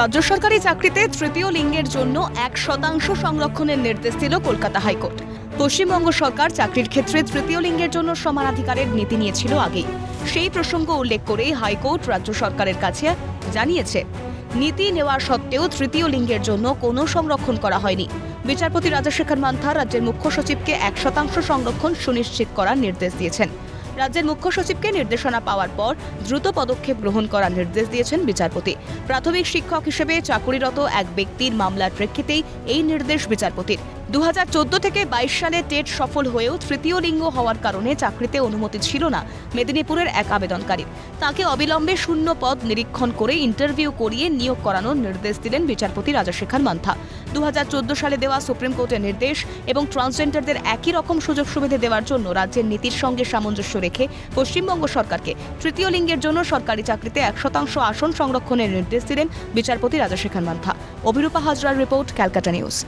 রাজ্য সরকারি চাকরিতে তৃতীয় লিঙ্গের জন্য এক শতাংশ সংরক্ষণের নির্দেশ দিল কলকাতা হাইকোর্ট। পশ্চিমবঙ্গ সরকার চাকরির ক্ষেত্রে তৃতীয় লিঙ্গের জন্য সমানাধিকারের নীতি নিয়েছিল আগেই। সেই প্রসঙ্গ উল্লেখ করে হাইকোর্ট রাজ্য সরকারের কাছে জানিয়েছে, নীতি নেওয়া সত্ত্বেও তৃতীয় লিঙ্গের জন্য কোনো সংরক্ষণ করা হয়নি। বিচারপতি রাজশেখর মান্থা রাজ্যের মুখ্য সচিবকে এক শতাংশ সংরক্ষণ সুনিশ্চিত করার নির্দেশ দিয়েছেন। রাজ্যের মুখ্য সচিবকে নির্দেশনা পাওয়ার পর দ্রুত পদক্ষেপ গ্রহণ করার নির্দেশ দিয়েছেন বিচারপতি। প্রাথমিক শিক্ষক হিসেবে চাকুরিরত এক ব্যক্তির মামলার প্রেক্ষিতেই এই নির্দেশ বিচারপতির। দু হাজার চোদ্দ থেকে বাইশ সালে টেট সফল হয়েও তৃতীয় লিঙ্গ হওয়ার কারণে চাকরিতে অনুমতি ছিল না মেদিনীপুরের এক আবেদনকারীর। তাকে অবিলম্বে শূন্য পদ নিরীক্ষণ করে ইন্টারভিউ করিয়ে নিয়োগ করানোর নির্দেশ দিলেন বিচারপতি রাজশেখর মান্থা। দু হাজার চোদ্দ সালে দেওয়া সুপ্রিম কোর্টের নির্দেশ এবং ট্রান্সজেন্ডারদের একই রকম সুযোগ সুবিধা দেওয়ার জন্য রাজ্যের নীতির সঙ্গে সামঞ্জস্য রেখে পশ্চিমবঙ্গ সরকারকে তৃতীয় লিঙ্গের জন্য সরকারি চাকরিতে এক শতাংশ আসন সংরক্ষণের নির্দেশ দিলেন বিচারপতি রাজশেখর মান্থা। অভিরূপা হাজরার রিপোর্ট, ক্যালকাটা নিউজ।